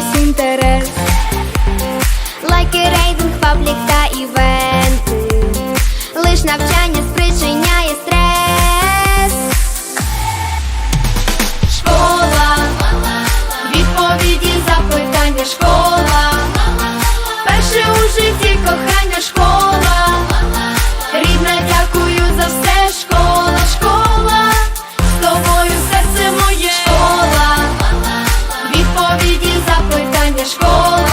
simte Fish Gold.